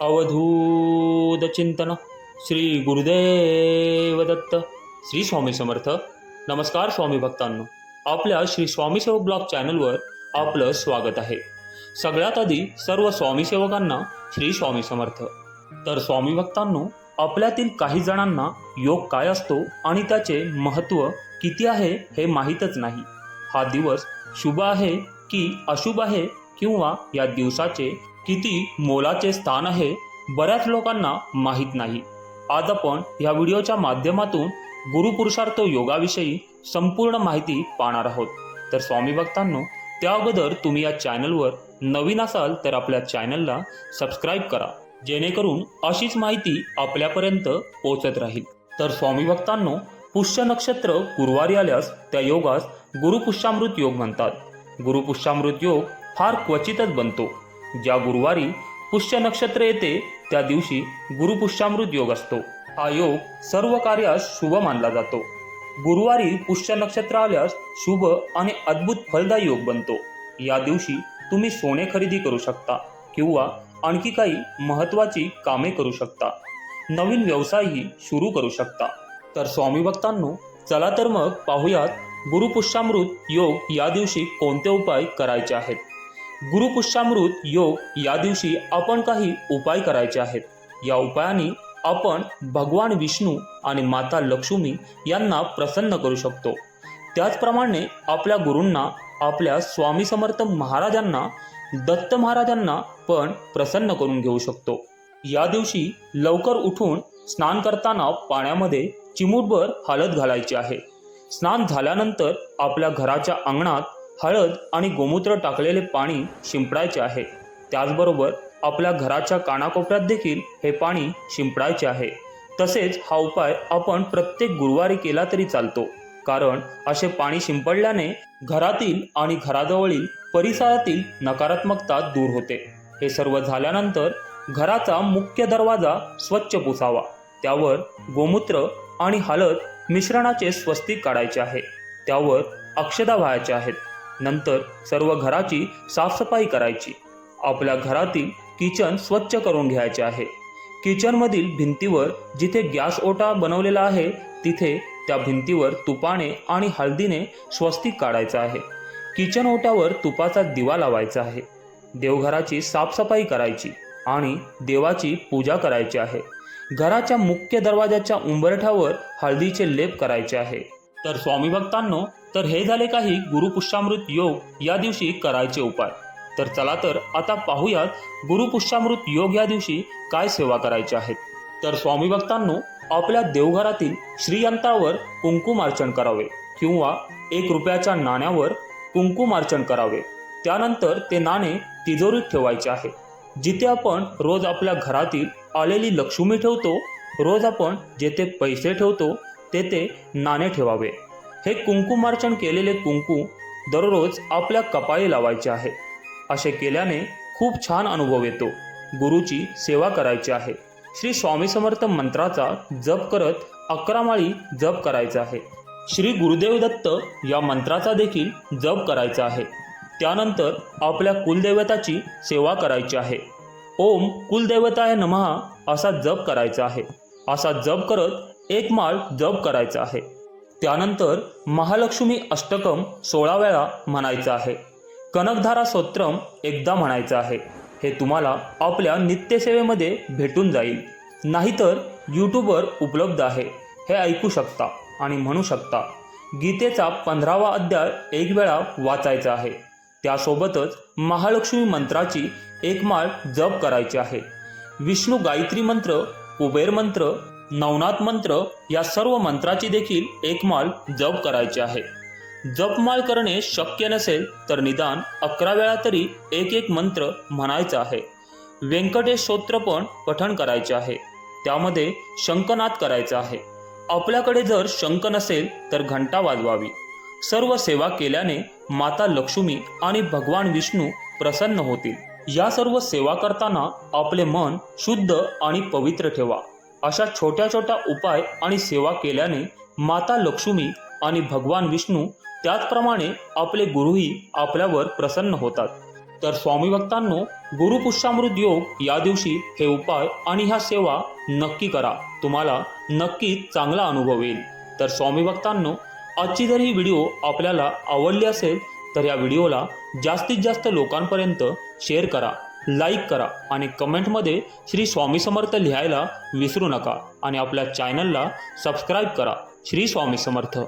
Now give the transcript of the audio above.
अवधूत चिंतन श्री गुरुदेव दत्त श्री स्वामी समर्थ. नमस्कार स्वामी भक्तांनो. आपल्या श्री स्वामीसेवक ब्लॉग चॅनलवर आपलं स्वागत आहे. सगळ्यात आधी सर्व स्वामीसेवकांना श्री स्वामी समर्थ. तर स्वामी भक्तांनो आपल्यातील काही जणांना योग काय असतो आणि त्याचे महत्त्व किती आहे हे माहीतच नाही. हा दिवस शुभ आहे की अशुभ आहे किंवा या दिवसाचे किती मोलाचे स्थान आहे बऱ्याच लोकांना माहीत नाही. आज आपण या व्हिडिओच्या माध्यमातून गुरुपुरुषार्थ योगाविषयी संपूर्ण माहिती पाहणार आहोत. तर स्वामी भक्तांनो त्या अगोदर तुम्ही या चॅनलवर नवीन असाल तर आपल्या चॅनलला सबस्क्राईब करा जेणेकरून अशीच माहिती आपल्यापर्यंत पोहोचत राहील. तर स्वामी भक्तांनो पुष्य नक्षत्र गुरुवारी आल्यास त्या योगास गुरुपुष्यामृत योग म्हणतात. गुरुपुष्यामृत योग फार क्वचितच बनतो. ज्या गुरुवारी पुष्य नक्षत्र येते त्या दिवशी गुरुपुष्यामृत योग असतो. हा योग सर्व कार्यास शुभ मानला जातो. गुरुवारी पुष्य नक्षत्र आल्यास शुभ आणि अद्भुत फलदायी योग बनतो. या दिवशी तुम्ही सोने खरेदी करू शकता किंवा आणखी काही महत्त्वाची कामे करू शकता. नवीन व्यवसायही सुरू करू शकता. तर स्वामी भक्तांनो चला तर मग पाहूयात गुरुपुष्यामृत योग या दिवशी कोणते उपाय करायचे आहेत? गुरुपुष्यामृत योग या दिवशी आपण काही उपाय करायचे आहेत. या उपायाने आपण भगवान विष्णू आणि माता लक्ष्मी यांना प्रसन्न करू शकतो. त्याचप्रमाणे आपल्या गुरूंना आपल्या स्वामी समर्थ महाराजांना दत्त महाराजांना पण प्रसन्न करून घेऊ शकतो. या दिवशी लवकर उठून स्नान करताना पाण्यामध्ये चिमूटभर हळद घालायची आहे. स्नान झाल्यानंतर आपल्या घराच्या अंगणात हळद आणि गोमूत्र टाकलेले पाणी शिंपडायचे आहे. त्याचबरोबर आपल्या घराच्या कानाकोपऱ्यात देखील हे पाणी शिंपडायचे आहे. तसेच हा उपाय आपण प्रत्येक गुरुवारी केला तरी चालतो. कारण असे पाणी शिंपडल्याने घरातील आणि घराजवळील परिसरातील नकारात्मकता दूर होते. हे सर्व झाल्यानंतर घराचा मुख्य दरवाजा स्वच्छ पुसावा. त्यावर गोमूत्र आणि हळद मिश्रणाचे स्वस्तिक काढायचे आहे. त्यावर अक्षदा व्हायचे आहेत. नंतर सर्व घराची साफसफाई करायची. आपल्या घरातील किचन स्वच्छ करून घ्यायचे आहे. किचनमधील भिंतीवर जिथे गॅस ओटा बनवलेला आहे तिथे त्या भिंतीवर तुपाने आणि हळदीने स्वस्तिक काढायचं आहे. किचन ओट्यावर तुपाचा दिवा लावायचा आहे. देवघराची साफसफाई करायची आणि देवाची पूजा करायची आहे. घराच्या मुख्य दरवाजाच्या उंबरठ्यावर हळदीचे लेप करायचे आहे. तर स्वामी भक्तांनो तर हे झाले काही गुरुपुष्यामृत योग या दिवशी करायचे उपाय. तर चला तर आता पाहूयात गुरुपुष्यामृत योग या दिवशी काय सेवा करायचे आहेत तर स्वामी भक्तांनो आपल्या देवघरातील श्रीयंत्रावर कुंकुमार्चन करावे किंवा एक रुपयाच्या नाण्यावर कुंकुमार्चन करावे. त्यानंतर ते नाणे तिजोरीत ठेवायचे आहे. जिथे आपण रोज आपल्या घरातील आलेली लक्ष्मी ठेवतो रोज आपण जेथे पैसे ठेवतो तेथे नाणे ठेवावे. हे कुंकुमार्चन केलेले कुंकू दररोज आपल्या कपाळी लावायचे आहे. असे केल्याने खूप छान अनुभव येतो. गुरुची सेवा करायची आहे. श्री स्वामी समर्थ मंत्राचा जप करत अकरा माळी जप करायचा आहे. श्री गुरुदेव दत्त या मंत्राचा देखील जप करायचा आहे. त्यानंतर आपल्या कुलदेवताची सेवा करायची आहे. ओम कुलदेवताय नमहा असा जप करायचा आहे. असा जप करत एक माळ जप करायचा आहे. त्यानंतर महालक्ष्मी अष्टकम सोळा वेळा म्हणायचं आहे. कनकधारा स्तोत्रम एकदा म्हणायचं आहे. हे तुम्हाला आपल्या नित्यसेवेमध्ये भेटून जाईल. नाहीतर यूट्यूबवर उपलब्ध आहे. हे ऐकू शकता आणि म्हणू शकता. गीतेचा पंधरावा अध्याय एक वेळा वाचायचा आहे. त्यासोबतच महालक्ष्मी मंत्राची एक माळ जप करायची आहे. विष्णू गायत्री मंत्र कुबेर मंत्र नवनाथ मंत्र या सर्व मंत्राची देखील एकमाल जप करायची आहे. जपमाल करणे शक्य नसेल तर निदान अकरा वेळा तरी एक एक मंत्र म्हणायचा आहे. व्यंकटेश स्तोत्र पण पठण करायचे आहे. त्यामध्ये शंकनाद करायचा आहे. आपल्याकडे जर शंख नसेल तर घंटा वाजवावी. सर्व सेवा केल्याने माता लक्ष्मी आणि भगवान विष्णू प्रसन्न होतील. या सर्व सेवा करताना आपले मन शुद्ध आणि पवित्र ठेवा. अशा छोट्या छोट्या उपाय आणि सेवा केल्याने माता लक्ष्मी आणि भगवान विष्णू त्याचप्रमाणे आपले गुरुही आपल्यावर प्रसन्न होतात. तर स्वामी भक्तांनो गुरुपुष्यामृत योग या दिवशी हे उपाय आणि ह्या सेवा नक्की करा. तुम्हाला नक्कीच चांगला अनुभव येईल. तर स्वामी भक्तांनो आजची जर ही व्हिडिओ आपल्याला आवडली असेल तर या व्हिडिओला जास्तीत जास्त लोकांपर्यंत शेअर करा. लाईक करा आणि कमेंटमध्ये श्री स्वामी समर्थ लिहायला विसरू नका आणि आपल्या चॅनलला सबस्क्राईब करा. श्री स्वामी समर्थ.